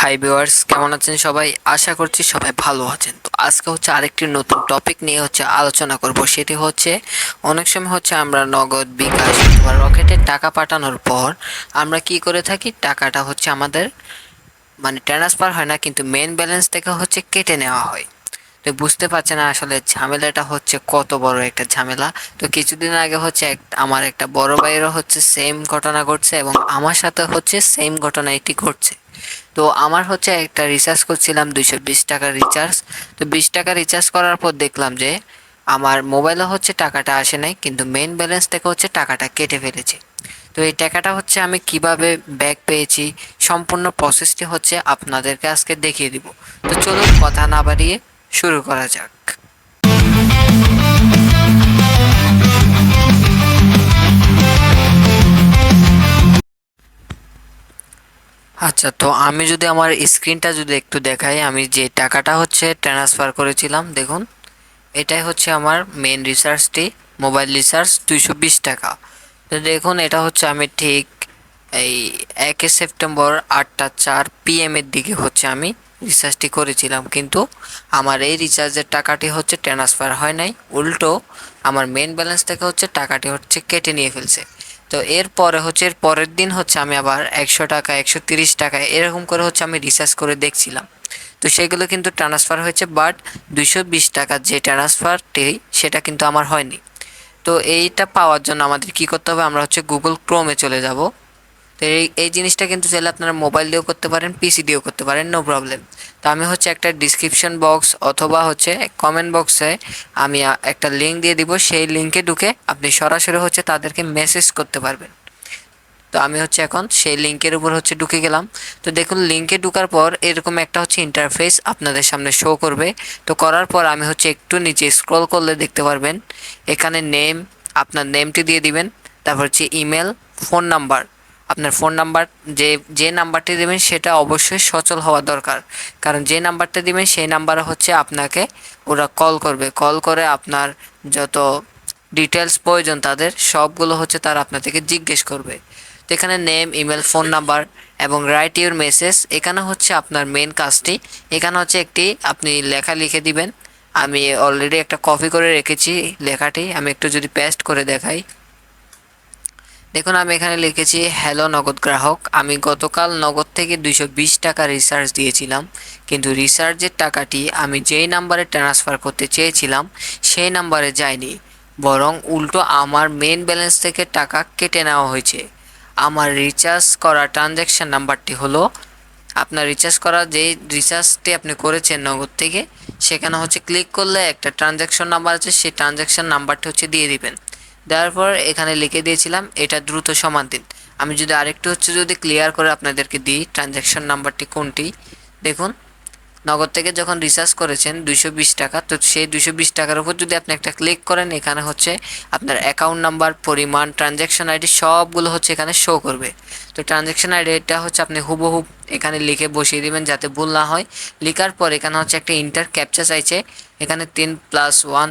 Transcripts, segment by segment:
Hi viewers কেমন আছেন সবাই? আশা করছি সবাই ভালো আছেন। তো আজকে হচ্ছে আরেকটি নতুন টপিক নিয়ে হচ্ছে আলোচনা করব। সেটি হচ্ছে, অনেক সময় হচ্ছে আমরা নগদ, বিকাশ বা রকেটে টাকা পাঠানোর পর আমরা কি করে থাকি? টাকাটা হচ্ছে আমাদের মানে ট্রান্সফার হয় না, কিন্তু মেন ব্যালেন্স থেকে হচ্ছে কেটে নেওয়া হয়। তো বুঝতে পারছে না আসলে ঝামেলাটা হচ্ছে কত বড় একটা ঝামেলা। তো কিছুদিন আগে হচ্ছে আমার একটা বড় ভাইয়েরও হচ্ছে সেম ঘটনা ঘটছে এবং আমার সাথে হচ্ছে সেম ঘটনা এটি ঘটছে। তো আমার হচ্ছে একটা রিচার্জ করছিলাম দুইশো বিশ টাকার রিচার্জ তো বিশ টাকা রিচার্জ করার পর দেখলাম যে আমার মোবাইলে হচ্ছে টাকাটা আসে নাই, কিন্তু মেন ব্যালেন্স থেকে হচ্ছে টাকাটা কেটে ফেলেছে। তো এই টাকাটা হচ্ছে আমি কীভাবে ব্যাক পেয়েছি, সম্পূর্ণ প্রসেসটি হচ্ছে আপনাদেরকে আজকে দেখিয়ে দিব। তো চলুন কথা না বাড়িয়ে শুরু করা যাক। আচ্ছা তো আমি যদি আমার স্ক্রিনটা যদি একটু দেখাই, আমি যে টাকাটা হচ্ছে ট্রান্সফার করেছিলাম, দেখুন, এটাই হচ্ছে আমার মেন রিচার্জটি মোবাইল রিচার্জ দুইশো বিশ টাকা। তো দেখুন, এটা হচ্ছে আমি ঠিক এই একে সেপ্টেম্বর আটটা চার পিএম এর দিকে হচ্ছে আমি রিচার্জটি করেছিলাম, কিন্তু আমার এই রিচার্জের টাকাটি হচ্ছে ট্রান্সফার হয় নাই। উল্টো, আমার মেন ব্যালেন্স থেকে হচ্ছে টাকাটি হচ্ছে কেটে নিয়ে ফেলছে। তো এরপরে হচ্ছে, এর পরের দিন হচ্ছে আমি আবার একশো টাকা, একশো তিরিশ টাকা এরকম করে হচ্ছে আমি রিচার্জ করে দেখছিলাম। তো সেগুলো কিন্তু ট্রান্সফার হয়েছে, বাট দুইশো বিশ টাকার যে ট্রান্সফারটি, সেটা কিন্তু আমার হয়নি। তো এইটা পাওয়ার জন্য আমাদের কি করতে হবে, আমরা হচ্ছে গুগল ক্রোমে চলে যাব। তো এই এই জিনিসটা কিন্তু চাইলে আপনারা মোবাইল দিয়েও করতে পারেন পিসি দিয়েও করতে পারেন নো প্রবলেম তো আমি হচ্ছে একটা ডিসক্রিপশন বক্স অথবা হচ্ছে কমেন্ট বক্সে আমি একটা লিঙ্ক দিয়ে দিব, সেই লিঙ্কে ঢুকে আপনি সরাসরি হচ্ছে তাদেরকে মেসেজ করতে পারবেন। তো আমি হচ্ছে এখন সেই লিঙ্কের উপর হচ্ছে ঢুকে গেলাম। তো দেখুন লিঙ্কে ঢুকার পর এরকম একটা হচ্ছে ইন্টারফেস আপনাদের সামনে শো করবে। তো করার পর আমি হচ্ছে একটু নিচে স্ক্রল করলে দেখতে পারবেন। এখানে নেম আপনার নেমটি দিয়ে দিবেন। তারপর হচ্ছে ইমেল ফোন নাম্বার আপনার ফোন নাম্বার যে যে নাম্বারটি দেবেন সেটা অবশ্যই সচল হওয়া দরকার। কারণ যে নাম্বারটা দিবেন সেই নাম্বারে হচ্ছে আপনাকে ওরা কল করবে। কল করে আপনার যত ডিটেলস প্রয়োজন তাদের, সবগুলো হচ্ছে তারা আপনার থেকে জিজ্ঞেস করবে। তো এখানে নেম ইমেল ফোন নাম্বার এবং রাইট ইউর মেসেজ এখানে হচ্ছে আপনার মেন কাজটি। এখানে হচ্ছে একটি আপনি লেখা লিখে দিবেন। আমি অলরেডি একটা কপি করে রেখেছি লেখাটি। আমি একটু যদি পেস্ট করে দেখাই। দেখুন, আমি এখানে লিখেছি, হ্যালো নগদ গ্রাহক, আমি গতকাল নগদ থেকে দুইশো বিশ টাকা রিচার্জ দিয়েছিলাম, কিন্তু রিচার্জের টাকাটি আমি যেই নাম্বারে ট্রান্সফার করতে চেয়েছিলাম, সেই নাম্বারে যায়নি। বরং উল্টো আমার মেন ব্যালেন্স থেকে টাকা কেটে নেওয়া হয়েছে। আমার রিচার্জ করা ট্রানজ্যাকশান নাম্বারটি হলো, আপনার রিচার্জ করা যে রিচার্জটি আপনি করেছেন নগদ থেকে, সেখানে হচ্ছে ক্লিক করলে একটা ট্রানজ্যাকশন নাম্বার আছে, সেই ট্রানজ্যাকশন নাম্বারটি হচ্ছে দিয়ে দিবেন। দেওয়ার পর এখানে লিখে দিয়েছিলাম, এটা দ্রুত সমান দিন আমি যদি আরেকটু হচ্ছে যদি ক্লিয়ার করে আপনাদেরকে দিই ট্রানজ্যাকশন নাম্বারটি কোনটি? দেখুন, নগদ থেকে যখন রিচার্জ করেছেন দুইশো বিশ টাকা, তো সেই দুইশো বিশ টাকার উপর যদি আপনি একটা ক্লিক করেন, এখানে হচ্ছে আপনার অ্যাকাউন্ট নাম্বার পরিমাণ ট্রানজ্যাকশন আইডি সবগুলো হচ্ছে এখানে শো করবে। তো ট্রানজ্যাকশন আইডিটা হচ্ছে আপনি হুবহু এখানে লিখে বসিয়ে দিবেন যাতে ভুল না হয়। লিখার পর এখানে হচ্ছে একটা ইন্টার ক্যাপচা চাইছে, এখানে তিন প্লাস ওয়ান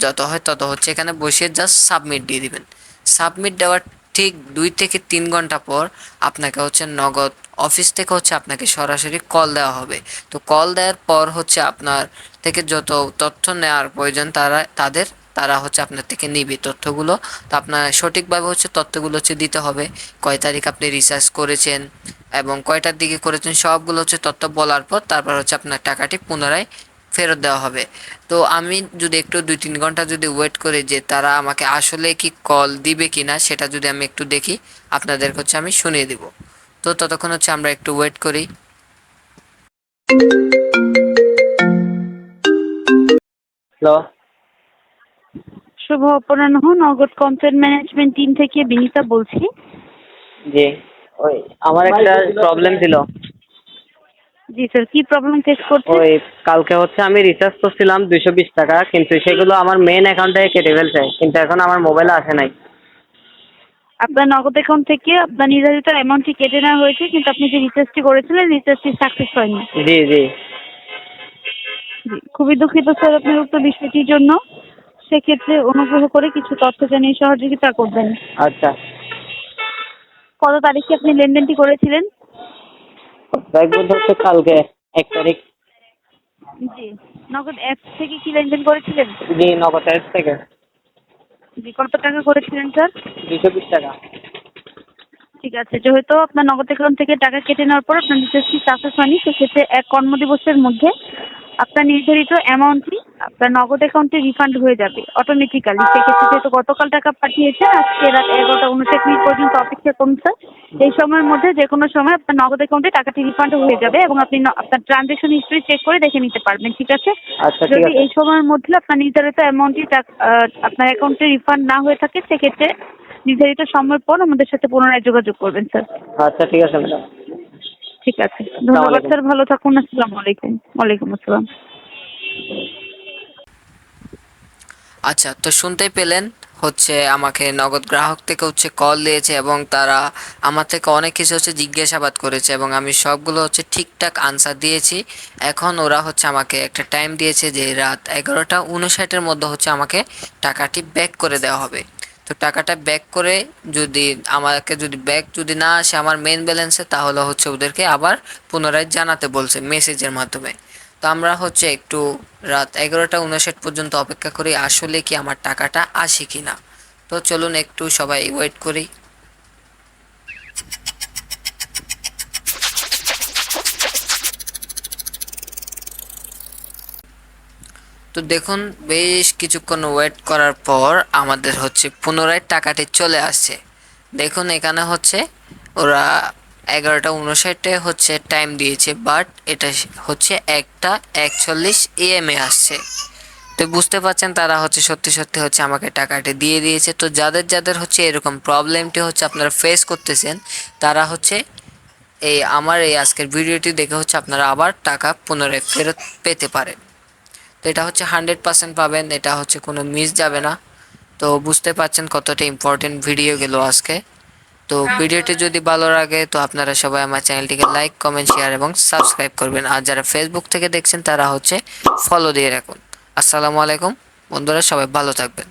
যত হয় তত হচ্ছে। এখানে বসিয়ে জাস্ট সাবমিট দিয়ে দিবেন। সাবমিট দেওয়ার ঠিক দুই থেকে তিন ঘণ্টা পর আপনাকে হচ্ছে নগদ অফিস থেকে হচ্ছে আপনাকে সরাসরি কল দেওয়া হবে। তো কল দেওয়ার পর হচ্ছে আপনার থেকে যত তথ্য নেওয়ার প্রয়োজন তারা, তাদের, তারা হচ্ছে আপনার থেকে নিবে তথ্যগুলো। তো আপনার সঠিকভাবে হচ্ছে তথ্যগুলো হচ্ছে দিতে হবে। কয় তারিখ আপনি রিচার্জ করেছেন এবং কয়টার দিকে করেছেন সবগুলো হচ্ছে তথ্য বলার পর তারপর হচ্ছে আপনার টাকাটি পুনরায় ফেরত দেওয়া হবে। তো আমি যদি একটু দুই তিন ঘণ্টা যদি ওয়েট করি যে তারা আমাকে আসলে কি কল দিবে কি না সেটা যদি আমি একটু দেখি আপনাদের হচ্ছে আমি শুনিয়ে দিব। তো ততক্ষণ হচ্ছে আমরা একটু ওয়েট করি। হ্যালো শুভ অপরাহ্ন নগদ কন্টেন্ট ম্যানেজমেন্ট টিম থেকে বিনীতা বলছি। জি। ওই আমার একটা প্রবলেম ছিল। জি স্যার কি প্রবলেম ফেস করছেন ওই কালকে হচ্ছে আমি রিচার্জ করছিলাম দুশো বিশ টাকা কিন্তু সেগুলো আমার মেন অ্যাকাউন্ট থেকে কেটে ফেলছে কিন্তু এখন আমার মোবাইলে আসে নাই। আপনার নগদ অ্যাকাউন্ট থেকে আপনার নির্ধারিত অ্যামাউন্টটি কেটে নেওয়া হয়েছে কিন্তু আপনি যে রিচার্জটি করেছিলেন রিচার্জটি সাকসেস হয়নি। জি জি। জি খুবই দুঃখিত স্যার আপনার উক্ত বিষয়টির জন্য। সেক্ষেত্রে অনুগ্রহ করে কিছু তথ্য জানিয়ে সহযোগিতা করবেন। আচ্ছা। কত তারিখে আপনি লেনদেনটি করেছিলেন? বলতে হচ্ছে কালকে এক তারিখ। জি। নগদ অ্যাপ থেকে কি লেনদেন করেছিলেন? জি নগদ অ্যাপ থেকে। জি কত টাকা করেছিলেন স্যার? দুশো বিশ টাকা। ঠিক আছে যেহেতু আপনার নগদ অ্যাকাউন্ট থেকে টাকা কেটে নেওয়ার পর আপনার রিচার্জটি সাকসেস হয়নি সেক্ষেত্রে এক কর্মদিবসের মধ্যে আপনার নির্ধারিত অ্যামাউন্টটি আপনার নগদ অ্যাকাউন্টে রিফান্ড হয়ে যাবে অটোমেটিক্যালি সেক্ষেত্রে যেহেতু গতকাল টাকা পাঠিয়েছেন আজকে রাত এগারোটা উনষাট মিনিট পর্যন্ত অপেক্ষা করুন স্যার এই সময়ের মধ্যে যে কোনো সময় আপনার নগদ অ্যাকাউন্টে টাকাটি রিফান্ড হয়ে যাবে এবং আপনি আপনার ট্রানজ্যাকশন হিস্ট্রি চেক করে দেখে নিতে পারবেন ঠিক আছে? আচ্ছা যদি এই সময়ের মধ্যে আপনার নির্ধারিত অ্যামাউন্টটি আপনার অ্যাকাউন্টে রিফান্ড না হয়ে থাকে সেক্ষেত্রে নির্ধারিত সময়ের পর আমাদের সাথে পুনরায় যোগাযোগ করবেন স্যার আচ্ছা ঠিক আছে ম্যাডাম ঠিক আছে। ধন্যবাদ। স্যার ভালো থাকুন। আসসালামু আলাইকুম। ওয়ালাইকুম আসসালাম। আচ্ছা তো শুনতেই পেলেন হচ্ছে আমাকে নগদ গ্রাহক থেকে হচ্ছে কল দিয়েছে এবং তারা আমার থেকে অনেক কিছু হচ্ছে জিজ্ঞাসাবাদ করেছে এবং আমি সবগুলো হচ্ছে ঠিকঠাক আনসার দিয়েছি। এখন ওরা হচ্ছে আমাকে একটা টাইম দিয়েছে যে রাত এগারোটা উনষাটের মধ্যে হচ্ছে আমাকে টাকাটি ব্যাক করে দেওয়া হবে। তো টাকাটা ব্যাক করে যদি আমাকে যদি ব্যাক যদি না আসে আমার মেন ব্যালেন্সে তাহলে হচ্ছে ওদেরকে আবার পুনরায় জানাতে বলছে মেসেজের মাধ্যমে। তো আমরা হচ্ছে একটু রাত এগারোটা উনষাট পর্যন্ত অপেক্ষা করি আসলে কি আমার টাকাটা আসে কি না তো চলুন একটু সবাই ওয়েট করি। তো দেখুন, বেশ কিছুক্ষণ ওয়েট করার পর আমাদের হচ্ছে পুনরায় টাকাটি চলে আসছে। দেখুন, এখানে হচ্ছে ওরা এগারোটা উনষাটে হচ্ছে টাইম দিয়েছে বাট এটা হচ্ছে একটা একচল্লিশ এএমএ আসছে। তো বুঝতে পারছেন, তারা হচ্ছে সত্যি সত্যি হচ্ছে আমাকে টাকাটি দিয়ে দিয়েছে। তো যাদের যাদের হচ্ছে এরকম প্রবলেমটি হচ্ছে আপনারা ফেস করতেছেন, তারা হচ্ছে এই আমার এই আজকের ভিডিওটি দেখে হচ্ছে আপনারা আবার টাকা পুনরায় ফেরত পেতে পারেন। তো এটা হচ্ছে হান্ড্রেড পার্সেন্ট পাবেন, এটা হচ্ছে কোনো মিস যাবে না। তো বুঝতে পারছেন কতটা ইম্পর্টেন্ট ভিডিও গেল আজকে। তো ভিডিওটি যদি ভালো লাগে, তো আপনারা সবাই আমার চ্যানেলটিকে লাইক কমেন্ট শেয়ার এবং সাবস্ক্রাইব করবেন। আর যারা ফেসবুক থেকে দেখছেন, তারা হচ্ছে ফলো দিয়ে রাখুন। আসসালামু আলাইকুম। বন্ধুরা, সবাই ভালো থাকবেন।